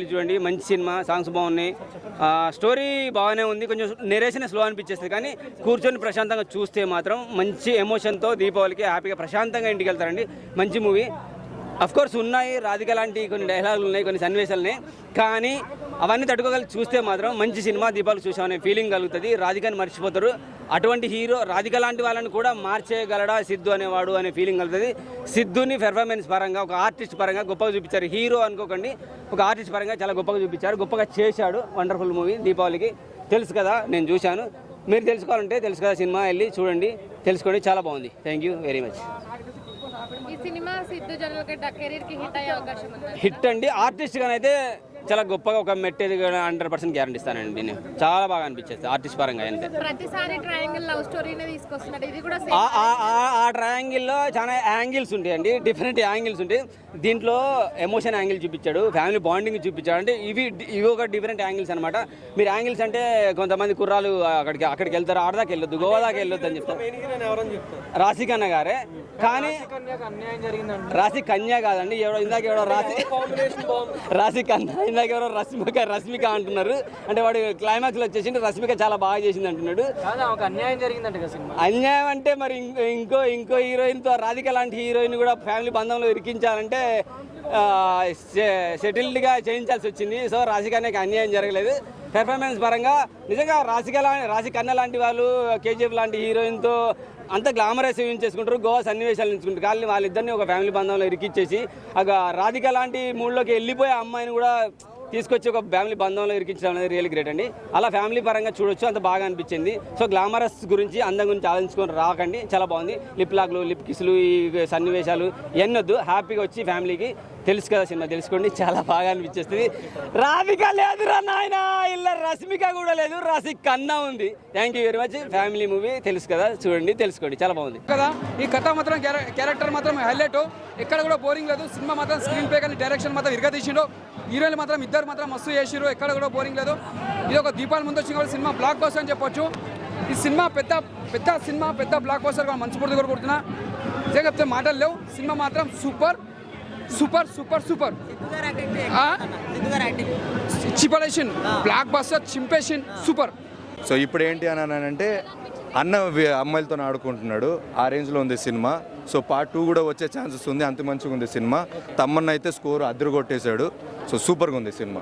చూడండి మంచి cinema songs బాగున్నాయి. స్టోరీ బాగానే ఉంది కొంచెం నెరేషన్ స్లో అనిపించేస్తుంది కానీ కూర్చొని ప్రశాంతంగా చూస్తే మాత్రం మంచి ఎమోషన్తో దీపావళికి హ్యాపీగా ప్రశాంతంగా ఇంటికి వెళ్తారండి. మంచి మూవీ కోర్స్ ఉన్నాయి. రాధిక లాంటి కొన్ని డైలాగులు ఉన్నాయి కొన్ని సన్నివేశాలు ఉన్నాయి. కానీ అవన్నీ తట్టుకోగలి చూస్తే మాత్రం మంచి సినిమా దీపాలు చూసామనే ఫీలింగ్ కలుగుతుంది. రాధికని మర్చిపోతారు. అటువంటి హీరో రాధిక లాంటి వాళ్ళని కూడా మార్చేయగలడా సిద్ధు అనేవాడు అనే ఫీలింగ్ కలుగుతుంది. సిద్ధుని పెర్ఫార్మెన్స్ పరంగా ఒక ఆర్టిస్ట్ పరంగా గొప్పగా చూపించారు. హీరో అనుకోకండి. ఒక ఆర్టిస్ట్ పరంగా చాలా గొప్పగా చూపించారు. గొప్పగా చేశాడు వండర్ఫుల్ మూవీ దీపావళికి. తెలుసు కదా నేను చూశాను. మీరు తెలుసుకోవాలంటే తెలుసు కదా సినిమా వెళ్ళి చూడండి. తెలుసుకోండి. చాలా బాగుంది. Thank you very much cinema Siddhu జనులకి కెరీర్కి హిట్ అయ్యే అవకాశం హిట్ అండి. ఆర్టిస్ట్గానైతే చాలా గొప్పగా ఒక మెట్టేది హండ్రెడ్ పర్సెంట్ గ్యారంటీ ఇస్తానండి నేను చాలా బాగా అనిపించేస్తుంది ఆర్టిస్ట్ పరంగా అంతే ప్రతిసారి ట్రయాంగిల్ లవ్ స్టోరీనే తీసుకొస్తున్నాడు ఇది కూడా ఆ- ఆ- ఆ- ఆ ట్రయాంగిల్లో చాలా యాంగిల్స్ ఉంటాయండి డిఫరెంట్ యాంగిల్స్ ఉంటాయి. దీంట్లో ఎమోషన్ యాంగిల్ చూపించాడు ఫ్యామిలీ బాండింగ్ చూపించాడు. అంటే ఇవి ఇవి ఒక డిఫరెంట్ యాంగిల్స్ అనమాట మీరు యాంగిల్స్ అంటే కొంతమంది కుర్రాలు అక్కడికి అక్కడికి వెళ్తారు ఆడదాకా వెళ్ళొద్దు గోవా దాకా వెళ్ళొద్దు అని చెప్తారు. రాశికన్న గారే. కానీ రాశి కన్యా కాదండి ఎవడో ఇందాక ఎవడో రాశి రాశి కన్యా ఇందాక ఎవరో రష్మిక రష్మిక అంటున్నారు. అంటే వాడు క్లైమాక్స్లో వచ్చేసి రష్మిక చాలా బాగా చేసింది అంటున్నాడు. అన్యాయం జరిగిందంట అన్యాయం అంటే మరి ఇంకో ఇంకో హీరోయిన్తో రాధిక లాంటి హీరోయిన్ కూడా ఫ్యామిలీ బంధంలో ఇరికించాలంటే సెటిల్డ్గా చేయించాల్సి వచ్చింది. సో రాశికన్నకి అన్యాయం జరగలేదు. పెర్ఫార్మెన్స్ పరంగా నిజంగా రాశిక లా రాశి కన్న లాంటి వాళ్ళు కేజీఎఫ్ లాంటి హీరోయిన్తో అంత గ్లామరస్ చేసుకుంటారు గోవా సన్నివేశాలు ఎంచుకుంటారు కానీ వాళ్ళిద్దరిని ఒక ఫ్యామిలీ బంధంలో ఇరికిచ్చేసి ఒక రాధిక లాంటి మూడ్లోకి వెళ్ళిపోయే అమ్మాయిని కూడా తీసుకొచ్చి ఒక ఫ్యామిలీ బంధంలో ఇరికించడం అనేది రియల్ గ్రేట్ అండి. అలా ఫ్యామిలీ పరంగా చూడొచ్చు అంత బాగా అనిపించింది. సో గ్లామరస్ గురించి అందం గురించి ఆలోచించుకొని రాకండి చాలా బాగుంది. లిప్ లాక్లు లిప్ కిస్లు ఈ సన్నివేశాలు ఇవన్నీ వద్దు హ్యాపీగా వచ్చి ఫ్యామిలీకి తెలుసు కదా సినిమా తెలుసుకోండి చాలా బాగా అనిపించేస్తుంది. రాధిక లేదురా నాయన ఇలా రష్మిక కూడా లేదు రసి కన్నా ఉంది. Thank you very much family movie తెలుసు కదా చూడండి తెలుసుకోండి చాలా బాగుంది. కదా ఈ కథ మాత్రం క్యారెక్టర్ మాత్రం హైలైట్ ఎక్కడ కూడా బోరింగ్ లేదు సినిమా మాత్రం స్క్రీన్ పే కానీ డైరెక్షన్ మాత్రం ఇరగా తీసిండు హీరోయిన్లు మాత్రం ఇద్దరు మాత్రం మస్తు చేసిరు ఎక్కడ కూడా బోరింగ్ లేదు. ఇది ఒక దీపాల ముందు వచ్చిన సినిమా బ్లాక్ బస్టర్ అని చెప్పొచ్చు. ఈ సినిమా పెద్ద పెద్ద సినిమా పెద్ద బ్లాక్ బస్టర్ మంచిపూర్తి కూడా కొడుతున్నా. నిజంగా చెప్తే మాటలు లేవు. సినిమా మాత్రం సూపర్ సూపర్ సూపర్ సూపర్. చిపడేషన్ బ్లాక్ బస్టర్ చింపేషన్ సూపర్. సో ఇప్పుడు ఏంటి అని అంటే అన్న అమ్మాయిలతో ఆడుకుంటున్నాడు. ఆ రేంజ్లో ఉంది సినిమా. సో పార్ట్ టూ కూడా వచ్చే ఛాన్సెస్ ఉంది. అంత మంచిగా ఉంది సినిమా. తమ్మన్న అయితే స్కోర్ అద్దరు కొట్టేశాడు సో సూపర్గా ఉంది సినిమా.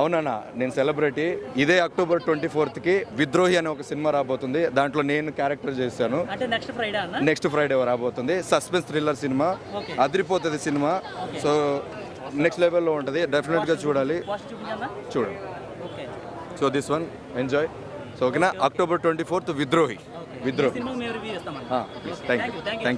అవునన్నా నేను సెలబ్రిటీ ఇదే అక్టోబర్ ట్వంటీ ఫోర్త్కి విద్రోహి అనే ఒక సినిమా రాబోతుంది. దాంట్లో నేను క్యారెక్టర్ చేశాను. అంటే నెక్స్ట్ ఫ్రైడే అన్న? నెక్స్ట్ ఫ్రైడే రాబోతుంది. Suspense thriller cinema. అదిరిపోతుంది సినిమా. సో నెక్స్ట్ లెవెల్లో ఉంటుంది. డెఫినెట్గా చూడాలి. చూడండి. So this one enjoy so ఓకేనా? October twenty fourth Vidrohi. Vidrohi thank you thank you